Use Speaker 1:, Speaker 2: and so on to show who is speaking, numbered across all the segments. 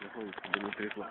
Speaker 1: 然后我从这飞过来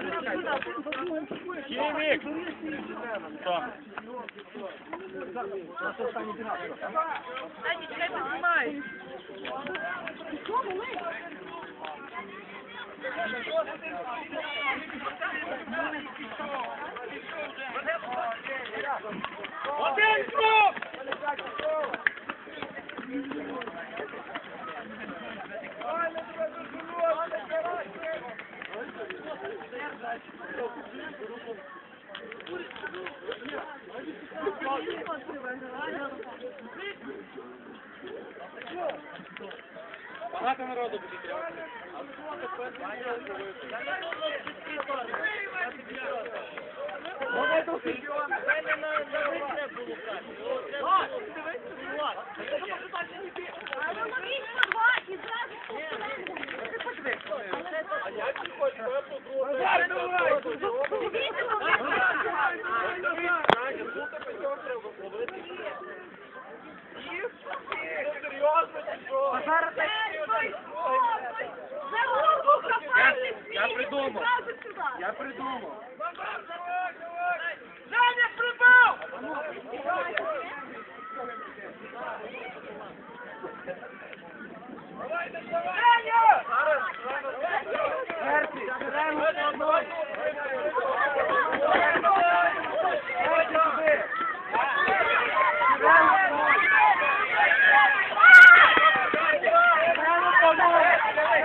Speaker 1: Хімік! Так.
Speaker 2: Ані, чекай, піднімай.
Speaker 1: Один крок! Багато народу буде треба. Вони тут мільйон. Мене на не було так.
Speaker 2: А я не хочу, я по-другому. Я
Speaker 1: придумав. Женя прибав! Женя! Серці, беремо одного.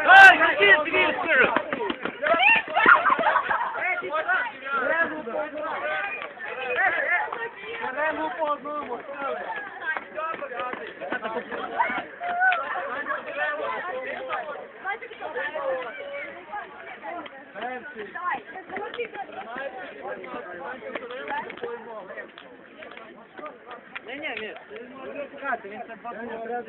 Speaker 1: Ай, какие двери, скажу!
Speaker 2: Йдемо
Speaker 1: по одному.
Speaker 2: Ні,
Speaker 1: ні, ні. Він це бабуся.